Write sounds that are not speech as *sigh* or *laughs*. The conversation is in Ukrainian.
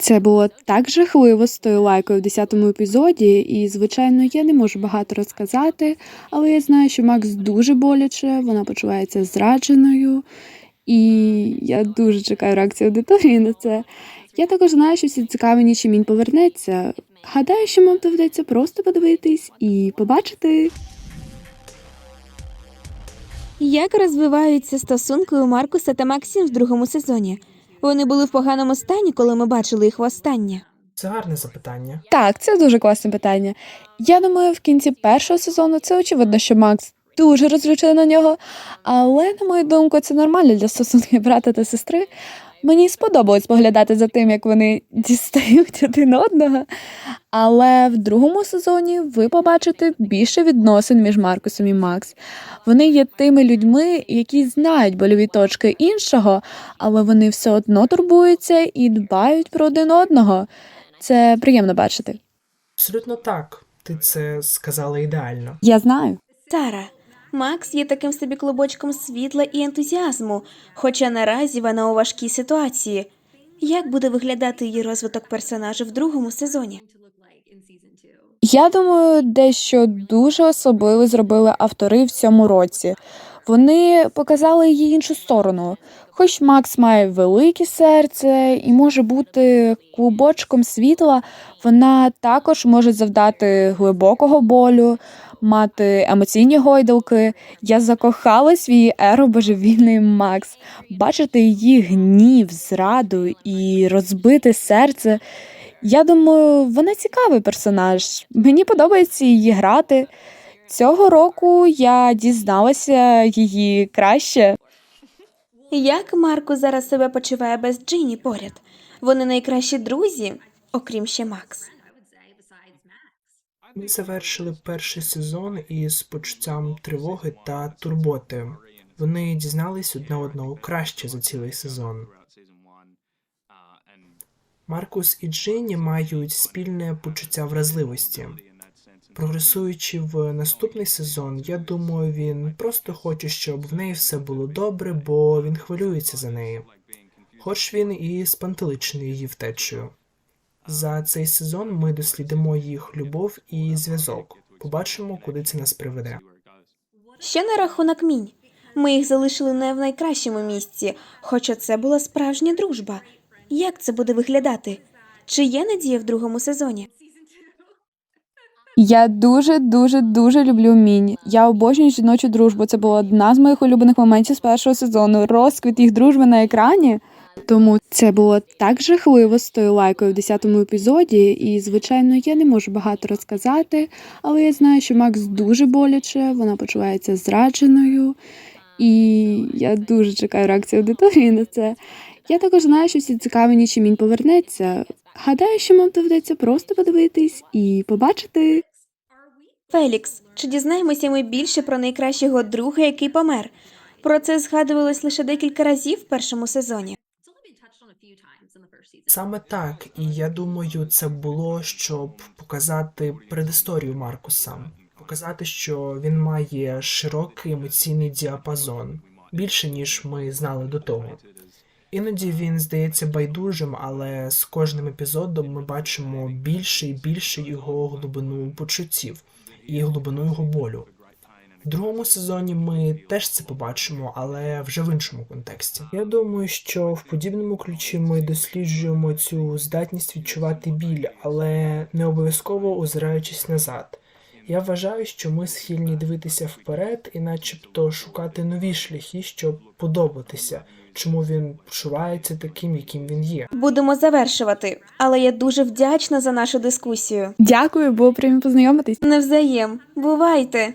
Це було так жахливо з тою лайкою в 10-му епізоді, і, звичайно, я не можу багато розказати, але я знаю, що Макс дуже боляче, вона почувається зрадженою, і я дуже чекаю реакції аудиторії на це. Я також знаю, що всі цікаві, чим він повернеться. Гадаю, що вам доведеться просто подивитись і побачити. Як розвиваються стосунки у Маркуса та Максим в другому сезоні? Вони були в поганому стані, коли ми бачили їх востаннє. Це гарне запитання. Так, це дуже класне питання. Я думаю, в кінці першого сезону це очевидно, що Макс дуже розлючений на нього. Але, на мою думку, це нормально для стосунків брата та сестри. Мені сподобалось поглядати за тим, як вони *laughs* дістають один одного. Але в другому сезоні ви побачите більше відносин між Маркусом і Макс. Вони є тими людьми, які знають больові точки іншого, але вони все одно турбуються і дбають про один одного. Це приємно бачити. Абсолютно так. Ти це сказала ідеально. Я знаю. Сара, Макс є таким собі клубочком світла і ентузіазму, хоча наразі вона у важкій ситуації. Як буде виглядати її розвиток персонажа в другому сезоні? Я думаю, дещо дуже особливе зробили автори в цьому році. Вони показали її іншу сторону. Хоч Макс має велике серце і може бути клубочком світла, вона також може завдати глибокого болю, мати емоційні гойдалки. Я закохалась в її еро божевільний Макс. Бачити її гнів, зраду і розбите серце. Я думаю, вона цікавий персонаж. Мені подобається її грати. Цього року я дізналася її краще. Як Маркус зараз себе почуває без Джині поряд? Вони найкращі друзі, окрім ще Макс. Ми завершили перший сезон із почуттям тривоги та турботи. Вони дізнались одне одного краще за цілий сезон. Маркус і Джині мають спільне почуття вразливості. Прогресуючи в наступний сезон, я думаю, він просто хоче, щоб в неї все було добре, бо він хвилюється за неї. Хоч він і спантеличений її втечею. За цей сезон ми дослідимо їх любов і зв'язок. Побачимо, куди це нас приведе. Що на рахунок мінь? Ми їх залишили не в найкращому місці, хоча це була справжня дружба. Як це буде виглядати? Чи є надія в другому сезоні? Я дуже, дуже, дуже люблю Мінь. Я обожнюю жіночу дружбу. Це була одна з моїх улюблених моментів з першого сезону. Розквіт їх дружби на екрані. Тому це було так жахливо з тою лайкою в 10-му епізоді, і, звичайно, я не можу багато розказати, але я знаю, що Макс дуже боляче, вона почувається зрадженою, і я дуже чекаю реакції аудиторії на це. Я також знаю, що всі цікаві, чим він повернеться. Гадаю, що вам доведеться просто подивитись і побачити. Фелікс, чи дізнаємося ми більше про найкращого друга, який помер? Про це згадувалось лише декілька разів в першому сезоні. Саме так, і я думаю, це було щоб показати предісторію Маркуса, показати, що він має широкий емоційний діапазон, більше ніж ми знали до того. Іноді він здається байдужим, але з кожним епізодом ми бачимо більше і більше його глибину почуттів і глибину його болю. В другому сезоні ми теж це побачимо, але вже в іншому контексті. Я думаю, що в подібному ключі ми досліджуємо цю здатність відчувати біль, але не обов'язково озираючись назад. Я вважаю, що ми схильні дивитися вперед і, начебто, шукати нові шляхи, щоб подобатися, чому він почувається таким, яким він є. Будемо завершувати, але я дуже вдячна за нашу дискусію. Дякую, було приємно познайомитись. Навзаєм, бувайте!